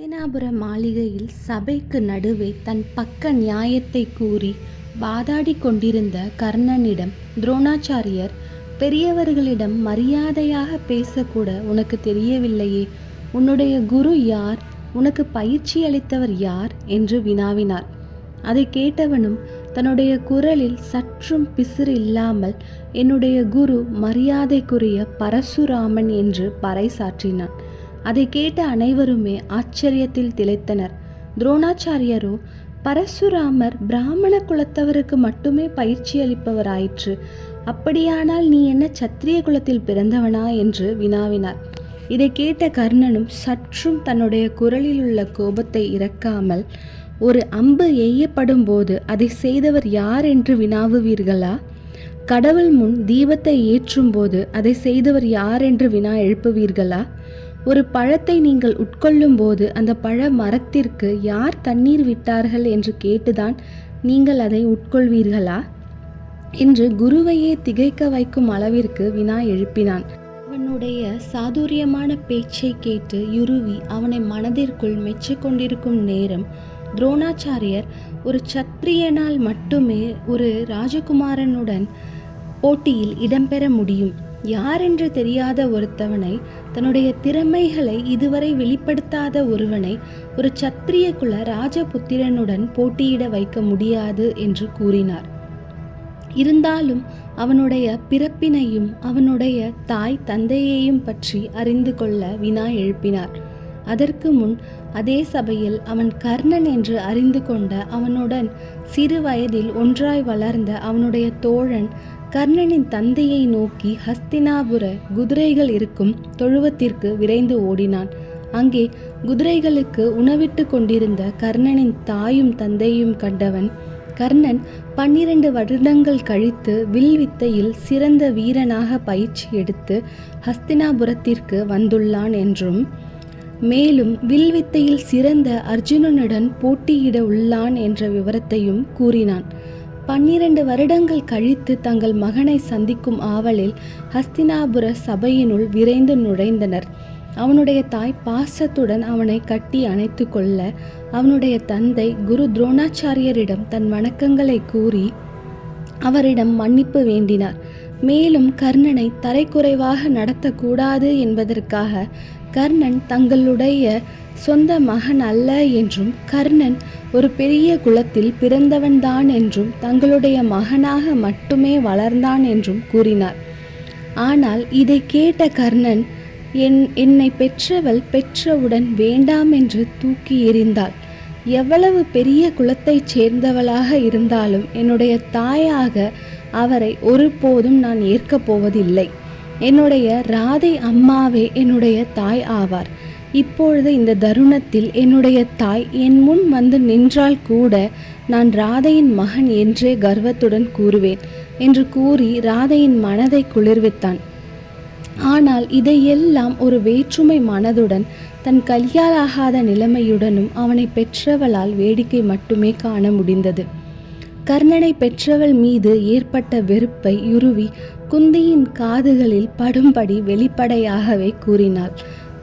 ஹஸ்தினாபுர மாளிகையில் சபைக்கு நடுவே தன் பக்க நியாயத்தை கூறி வாதாடிக் கொண்டிருந்த கர்ணனிடம் துரோணாச்சாரியர் பெரியவர்களிடம் மரியாதையாக பேசக்கூட உனக்கு தெரியவில்லையே. உன்னுடைய குரு யார்? உனக்கு பயிற்சி அளித்தவர் யார்? என்று வினாவினார். அதை கேட்டவனும் தன்னுடைய குரலில் சற்றும் பிசிறு இல்லாமல் என்னுடைய குரு மரியாதைக்குரிய பரசுராமன் என்று பறைசாற்றினான். அதை கேட்ட அனைவருமே ஆச்சரியத்தில் திளைத்தனர். துரோணாச்சாரியரோ பரசுராமர் பிராமண குலத்தவருக்கு மட்டுமே பயிற்சி அளிப்பவராயிற்று. அப்படியானால் நீ என்ன சத்திரிய குலத்தில் பிறந்தவனா? என்று வினாவினார். இதை கேட்ட கர்ணனும் சற்றும் தன்னுடைய குரலில் உள்ள கோபத்தை இறக்காமல் ஒரு அம்பு எய்யப்படும் போது அதை செய்தவர் யார் என்று வினாவுவீர்களா? கடவுள் முன் தீபத்தை ஏற்றும் போது அதை செய்தவர் யார் என்று வினா எழுப்புவீர்களா? ஒரு பழத்தை நீங்கள் உட்கொள்ளும் போது அந்த பழ மரத்திற்கு யார் தண்ணீர் விட்டார்கள் என்று கேட்டுதான் நீங்கள் அதை உட்கொள்வீர்களா? என்று குருவையே திகைக்க வைக்கும் அளவிற்கு வினா எழுப்பினான். அவனுடைய சாதுரியமான பேச்சை கேட்டு யுருவி அவனை மனதிற்குள் மெச்சிக்கொண்டிருக்கும் நேரம் துரோணாச்சாரியர் ஒரு சத்திரியனால் மட்டுமே ஒரு ராஜகுமாரனுடன் போட்டியில் இடம்பெற முடியும். யாரென்று தெரியாத ஒருத்தவனை தன்னுடைய திறமைகளை இதுவரை வெளிப்படுத்தாத ஒருவனை ஒரு சத்திரிய குல ராஜபுத்திரனுடன் போட்டியிட வைக்க முடியாது என்று கூறினார். இருந்தாலும் அவனுடைய பிறப்பினையும் அவனுடைய தாய் தந்தையையும் பற்றி அறிந்து கொள்ள வினா எழுப்பினார். அதற்கு முன் அதே சபையில் அவன் கர்ணன் என்று அறிந்து கொண்ட அவனுடன் சிறு வயதில் ஒன்றாய் வளர்ந்த அவனுடைய தோழன் கர்ணனின் தந்தையை நோக்கி ஹஸ்தினாபுர குதிரைகள் இருக்கும் தொழுவத்திற்கு விரைந்து ஓடினான். அங்கே குதிரைகளுக்கு உணவிட்டு கொண்டிருந்த கர்ணனின் தாயும் தந்தையும் கண்டவன் கர்ணன் பன்னிரண்டு வருடங்கள் கழித்து வில் வித்தையில் சிறந்த வீரனாக பயிற்சி எடுத்து ஹஸ்தினாபுரத்திற்கு வந்துள்ளான் என்றும் மேலும் வில் வித்தையில் சிறந்த அர்ஜுனனுடன் போட்டியிட உள்ளான் என்ற விவரத்தையும் கூறினான். பன்னிரண்டு வருடங்கள் கழித்து தங்கள் மகனை சந்திக்கும் ஆவலில் ஹஸ்தினாபுர சபையினுள் விரைந்து நுழைந்தனர். அவனுடைய தாய் பாசத்துடன் அவனை கட்டி அணைத்து கொள்ள அவனுடைய தந்தை குரு துரோணாச்சாரியரிடம் தன் வணக்கங்களை கூறி அவரிடம் மன்னிப்பு வேண்டினார். மேலும் கர்ணனை தரைக்குறைவாக நடத்தக்கூடாது என்பதற்காக கர்ணன் தங்களுடைய சொந்த மகன் அல்ல என்றும் கர்ணன் ஒரு பெரிய குலத்தில் பிறந்தவன்தான் என்றும் தங்களுடைய மகனாக மட்டுமே வளர்ந்தான் என்றும் கூறினார். ஆனால் இதை கேட்ட கர்ணன் என் என்னை பெற்றவள் பெற்றவுடன் வேண்டாம் என்று தூக்கி எறிந்தாள். எவ்வளவு பெரிய குலத்தைச் சேர்ந்தவளாக இருந்தாலும் என்னுடைய தாயாக அவரை ஒருபோதும் நான் ஏற்கப் போவதில்லை. என்னுடைய ராதை அம்மாவே என்னுடைய தாய் ஆவார். இப்பொழுது இந்த தருணத்தில் என்னுடைய தாய் என் முன் வந்து நின்றால் கூட நான் ராதையின் மகன் என்றே கர்வத்துடன் கூறுவேன் என்று கூறி ராதையின் மனதை குளிர்வித்தான். ஆனால் இதையெல்லாம் ஒரு வேற்றுமை மனதுடன் தன் கல்யாணாகாத நிலைமையுடனும் அவனை பெற்றவளால் வேடிக்கை மட்டுமே காண முடிந்தது. கர்ணனை பெற்றவள் மீது ஏற்பட்ட வெறுப்பை யுருவி குந்தியின் காதுகளில் படும்படி வெளிப்படையாகவே கூறினாள்.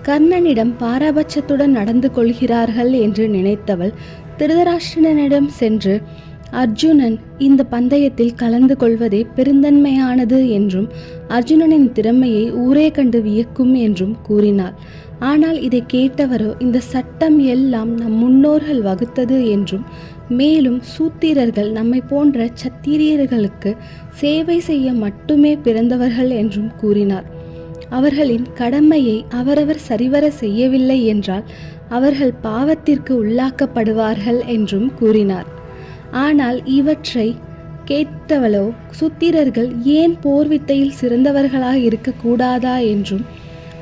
கர்ணனிடம் பாரபட்சத்துடன் நடந்து கொள்கிறார்கள் என்று நினைத்தவள் திருதராஷ்டிரனிடம் சென்று அர்ஜுனன் இந்த பந்தயத்தில் கலந்து கொள்வதே பெருந்தன்மையானது என்றும் அர்ஜுனனின் திறமையை ஊரே கண்டு வியக்கும் என்றும் கூறினார். ஆனால் இதை கேட்டவரோ இந்த சட்டம் எல்லாம் நம் முன்னோர்கள் வகுத்தது என்றும் மேலும் சூத்திரர்கள் நம்மை போன்ற சத்திரியர்களுக்கு சேவை செய்ய மட்டுமே பிறந்தவர்கள் என்றும் கூறினார். அவர்களின் கடமையை அவரவர் சரிவர செய்யவில்லை என்றால் அவர்கள் பாவத்திற்கு உள்ளாக்கப்படுவார்கள் என்றும் கூறினார். ஆனால் இவற்றை கேட்டவளோ சூத்திரர்கள் ஏன் போர் வித்தையில் சிறந்தவர்களாக இருக்கக்கூடாதா என்றும்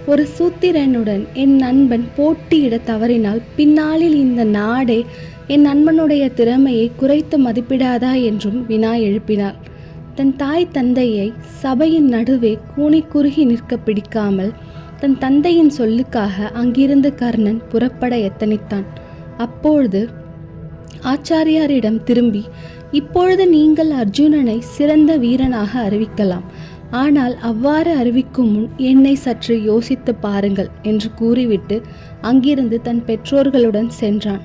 ஒரு சூத்திரனுடன் என் நண்பன் போட்டியிட தவறினால் பின்னாளில் இந்த நாடே என் நண்பனுடைய திறமையை குறைத்து மதிப்பிடாதா என்றும் வினா எழுப்பினார் தன் தாய் தந்தையை சபையின் நடுவே கூனி குறுகி நிற்க பிடிக்காமல் தன் தந்தையின் சொல்லுக்காக அங்கிருந்து கர்ணன் புறப்பட எத்தனித்தான். அப்பொழுது ஆச்சாரியாரிடம் திரும்பி இப்பொழுது நீங்கள் அர்ஜுனனை சிறந்த வீரனாக அறிவிக்கலாம். ஆனால் அவ்வாறு அறிவிக்கும் முன் என்னை சற்று யோசித்து பாருங்கள் என்று கூறிவிட்டு அங்கிருந்து தன் பெற்றோர்களுடன் சென்றான்.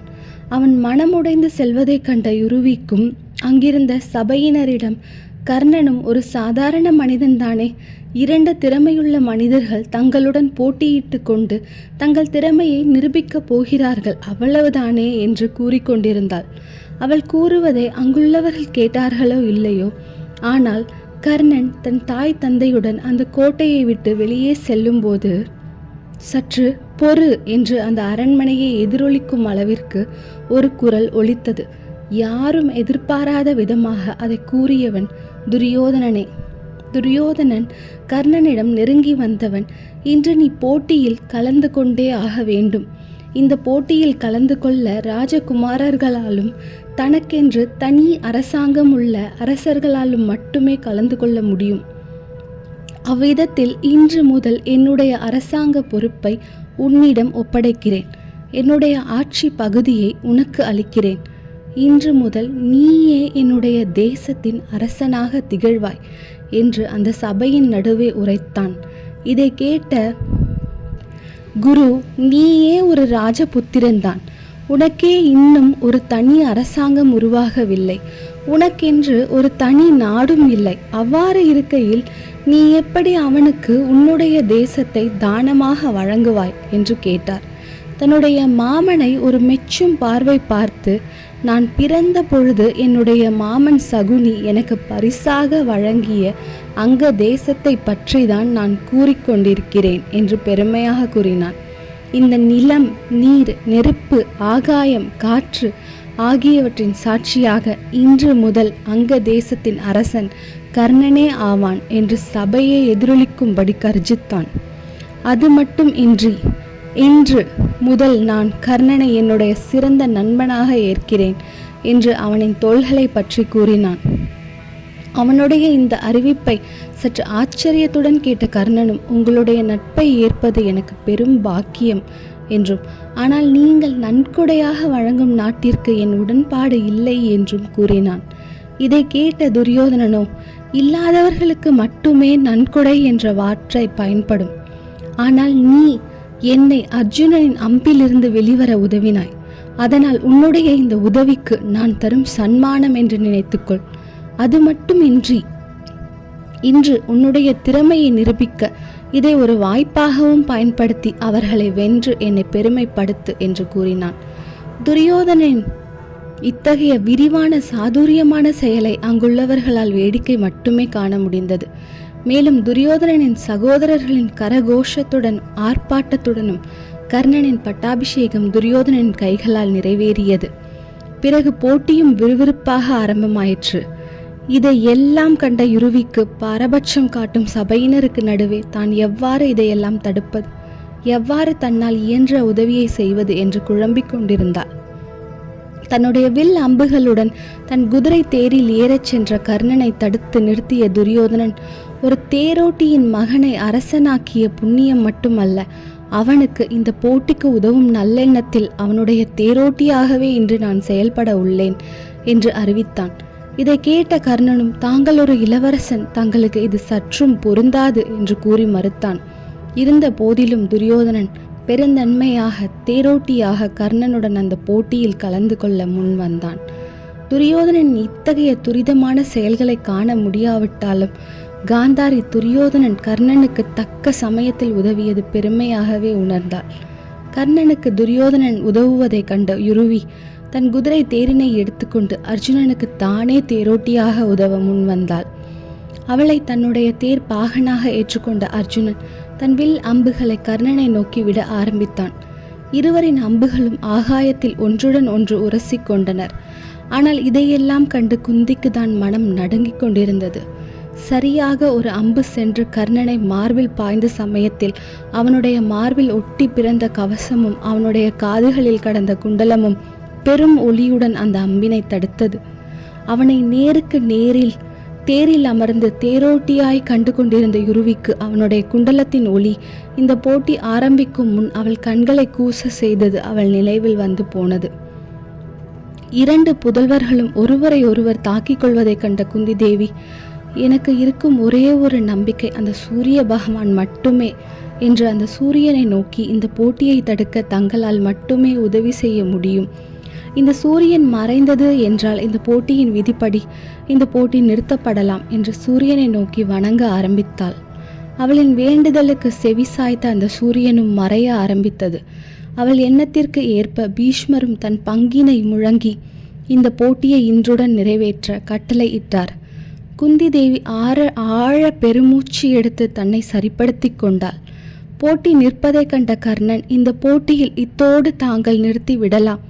அவன் மனமுடைந்து செல்வதைக் கண்ட யுருவிக்கும் அங்கிருந்த சபையினரிடம் கர்ணனும் ஒரு சாதாரண மனிதன்தானே. இரண்டு திறமையுள்ள மனிதர்கள் தங்களுடன் போட்டியிட்டு கொண்டு தங்கள் திறமையை நிரூபிக்கப் போகிறார்கள். அவ்வளவுதானே என்று கூறிக்கொண்டிருந்தாள் அவள் கூறுவதை அங்குள்ளவர்கள் கேட்டார்களோ இல்லையோ. ஆனால் கர்ணன் தன் தாய் தந்தையுடன் அந்த கோட்டையை விட்டு வெளியே செல்லும்போது சற்று பொறு என்று அந்த அரண்மனையை எதிரொலிக்கும் அளவிற்கு ஒரு குரல் ஒலித்தது. யாரும் எதிர்பாராத விதமாக அதை கூறியவன் துரியோதனனே. துரியோதனன் கர்ணனிடம் நெருங்கி வந்தவன் இன்று நீ போட்டியில் கலந்து கொண்டே ஆக வேண்டும். இந்த போட்டியில் கலந்து கொள்ள ராஜகுமாரர்களாலும் தனக்கென்று தனி அரசாங்கம் உள்ள அரசர்களாலும் மட்டுமே கலந்து கொள்ள முடியும். அவ்விதத்தில் இன்று முதல் என்னுடைய அரசாங்க பொறுப்பை உன்னிடம் ஒப்படைக்கிறேன். என்னுடைய ஆட்சி பகுதியை உனக்கு அளிக்கிறேன். இன்று முதல் நீயே என்னுடைய தேசத்தின் அரசனாக திகழ்வாய் என்று அந்த சபையின் நடுவே உரைத்தான். இதை கேட்ட குரு நீயே ஒரு ராஜபுத்திரன்தான். உனக்கே இன்னும் ஒரு தனி அரசாங்கம் உருவாகவில்லை. உனக்கென்று ஒரு தனி நாடும் இல்லை. அவ்வாறு இருக்கையில் நீ எப்படி அவனுக்கு உன்னுடைய தேசத்தை தானமாக வழங்குவாய்? என்று கேட்டார். தன்னுடைய மாமனை ஒரு மெச்சும் பார்வை பார்த்து நான் பிறந்த பொழுது என்னுடைய மாமன் சகுனி எனக்கு பரிசாக வழங்கிய அங்க தேசத்தை பற்றிதான் நான் கூறிக்கொண்டிருக்கிறேன் என்று பெருமையாக கூறினான். இந்த நிலம் நீர் நெருப்பு ஆகாயம் காற்று ஆகியவற்றின் சாட்சியாக இன்று முதல் அங்க தேசத்தின் அரசன் கர்ணனே ஆவான் என்று சபையை எதிரொலிக்கும்படி கர்ஜித்தான். அது மட்டும் இன்றி இன்று முதல் நான் கர்ணனை என்னுடைய சிறந்த நண்பனாக ஏற்கிறேன் என்று அவனின் தோள்களை பற்றி கூறினான். அவனுடைய இந்த அறிவிப்பை சற்று ஆச்சரியத்துடன் கேட்ட கர்ணனும் உங்களுடைய நட்பை ஏற்பது எனக்கு பெரும் பாக்கியம் என்றும் ஆனால் நீங்கள் நன்கொடையாக வழங்கும் நாட்டிற்கு என் உடன்பாடு இல்லை என்றும் கூறினான். இதை கேட்ட துரியோதனனோ இல்லாதவர்களுக்கு மட்டுமே நன்கொடை என்ற வார்த்தை பயன்படும். ஆனால் நீ என்னை அர்ஜுனனின் அம்பிலிருந்து வெளிவர உதவினாய். அதனால் உன்னுடைய இந்த உதவிக்கு நான் தரும் சன்மானம் என்று நினைத்துக்கொள். அது மட்டுமின்றி இன்று உன்னுடைய திறமையை நிரூபிக்க இதை ஒரு வாய்ப்பாகவும் பயன்படுத்தி அவர்களை வென்று என்னை பெருமைப்படுத்து என்று கூறினான். துரியோதனின் இத்தகைய விரிவான சாதுரியமான செயலை அங்குள்ளவர்களால் வேடிக்கை மட்டுமே காண முடிந்தது. மேலும் துரியோதனனின் சகோதரர்களின் கரகோஷத்துடன் ஆர்ப்பாட்டத்துடனும் கர்ணனின் பட்டாபிஷேகம் துரியோதனின் கைகளால் நிறைவேறியது. பிறகு போட்டியும் விறுவிறுப்பாக ஆரம்பமாயிற்று. இதை எல்லாம் கண்ட யுருவிக்கு பாரபட்சம் காட்டும் சபையினருக்கு நடுவே தான் எவ்வாறு இதையெல்லாம் தடுப்பது? எவ்வாறு தன்னால் இயன்ற உதவியை செய்வது என்று குழம்பிக் கொண்டிருந்தார் தன்னுடைய வில் அம்புகளுடன் தன் குதிரை தேரில் ஏறச் சென்ற கர்ணனை தடுத்து நிறுத்திய துரியோதனன் ஒரு தேரோட்டியின் மகனை அரசனாக்கிய புண்ணியம் மட்டுமல்ல அவனுக்கு இந்த போட்டிக்கு உதவும் நல்லெண்ணத்தில் அவனுடைய தேரோட்டியாகவே இன்று நான் செயல்பட உள்ளேன் என்று அறிவித்தான். இதை கேட்ட கர்ணனும் தாங்கள் ஒரு இளவரசன் தங்களுக்கு இது சற்றும் பொருந்தாது என்று கூறி மறுத்தான். இருந்த போதிலும் துரியோதனன் பெருந்தன்மையாக தேரோட்டியாக கர்ணனுடன் அந்த போட்டியில் கலந்து கொள்ள முன் வந்தான். துரியோதனன் இத்தகைய துரிதமான செயல்களை காண முடியாவிட்டாலும் காந்தாரி துரியோதனன் கர்ணனுக்கு தக்க சமயத்தில் உதவியது பெருமையாகவே உணர்ந்தாள். கர்ணனுக்கு துரியோதனன் உதவுவதைக் கண்ட யுருவி தன் குதிரை தேரினை எடுத்துக்கொண்டு அர்ஜுனனுக்கு தானே தேரோட்டியாக உதவ முன் வந்தாள். அவளை தன்னுடைய தேர் பாகனாக ஏற்றுக்கொண்ட அர்ஜுனன் தன் வில் அம்புகளை கர்ணனை நோக்கி விட ஆரம்பித்தான். இருவரின் அம்புகளும் ஆகாயத்தில் ஒன்றுடன் ஒன்று உரசிக் கொண்டனர். ஆனால் இதையெல்லாம் கண்டு குந்திக்கு தான் மனம் நடுங்கிக் கொண்டிருந்தது. சரியாக ஒரு அம்பு சென்று கர்ணனை மார்பில் பாய்ந்த சமயத்தில் அவனுடைய மார்பில் ஒட்டி பிறந்த கவசமும் அவனுடைய காதுகளில் கடந்த குண்டலமும் பெரும் ஒளியுடன் அந்த அம்பினை தடுத்தது. அவனை நேருக்கு நேரில் தேரில் அமர்ந்து தேரோட்டியாய் கண்டு கொண்டிருந்த யுருவிக்கு அவனுடைய குண்டலத்தின் ஒளி இந்த போட்டி ஆரம்பிக்கும் முன் அவள் கண்களை கூச செய்தது அவள் நினைவில் வந்து போனது. இரண்டு புதல்வர்களும் ஒருவரை ஒருவர் தாக்கிக் கொள்வதைக் கண்ட குந்தி தேவி எனக்கு இருக்கும் ஒரே ஒரு நம்பிக்கை அந்த சூரிய பகவான் மட்டுமே என்று அந்த சூரியனை நோக்கி இந்த போட்டியை தடுக்க தங்களால் மட்டுமே உதவி செய்ய முடியும். இந்த சூரியன் மறைந்தது என்றால் இந்த போட்டியின் விதிப்படி இந்த போட்டி நிறுத்தப்படலாம் என்று சூரியனை நோக்கி வணங்க ஆரம்பித்தாள். அவளின் வேண்டுதலுக்கு செவி சாய்த்த அந்த சூரியனும் மறைய ஆரம்பித்தது. அவள் எண்ணத்திற்கு ஏற்ப பீஷ்மரும் தன் பங்கினை முழங்கி இந்த போட்டியை இன்றுடன் நிறைவேற்ற கட்டளையிட்டார் குந்தி தேவி ஆற ஆழ பெருமூச்சு எடுத்து தன்னை சரிப்படுத்தி கொண்டாள். போட்டி நிற்பதை கண்ட கர்ணன் இந்த போட்டியில் இத்தோடு தாங்கள் நிறுத்தி விடலாம்.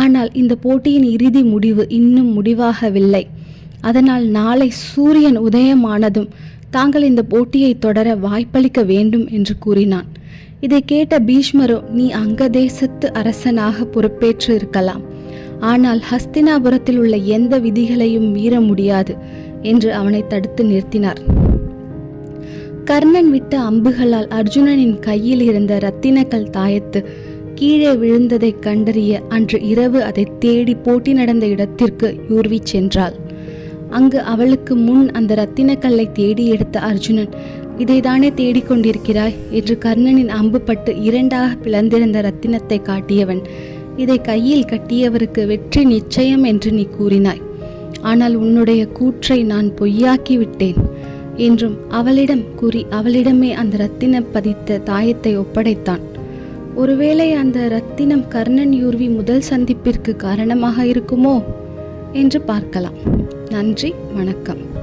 ஆனால் இந்த போட்டியின் இறுதி முடிவு இன்னும் முடிவாகவில்லை. அதனால் நாளை சூரியன் உதயமானதும் தாங்கள் இந்த போட்டியை தொடர வாய்ப்பளிக்க வேண்டும் என்று கூறினான். இதை கேட்ட பீஷ்மரோ நீ அங்க தேசத்து அரசனாக பொறுப்பேற்று இருக்கலாம் ஆனால் ஹஸ்தினாபுரத்தில் உள்ள எந்த விதிகளையும் மீற முடியாது. என்று அவனை தடுத்து நிறுத்தினார். கர்ணன் விட்ட அம்புகளால் அர்ஜுனனின் கையில் இருந்த ரத்தினக்கல் தாயத்து கீழே விழுந்ததைக் கண்டறிய அன்று இரவு அதை தேடி போட்டி நடந்த இடத்திற்கு யூர்வி சென்றாள். அங்கு அவளுக்கு முன் அந்த ரத்தினக்கல்லை தேடி எடுத்த அர்ஜுனன் இதைதானே தேடிக்கொண்டிருக்கிறாய் என்று கர்ணனின் அம்பு பட்டு இரண்டாக பிளந்திருந்த ரத்தினத்தை காட்டியவன் இதை கையில் கட்டியவருக்கு வெற்றி நிச்சயம் என்று நீ கூறினாய். ஆனால் உன்னுடைய கூற்றை நான் பொய்யாக்கி விட்டேன் என்றும் அவளிடம் கூறி அவளிடமே அந்த ரத்தினம் பதித்த தாயத்தை ஒப்படைத்தான். ஒருவேளை அந்த ரத்தினம் கர்ணன் யூர்வி முதல் சந்திப்பிற்கு காரணமாக இருக்குமோ? என்று பார்க்கலாம். நன்றி வணக்கம்.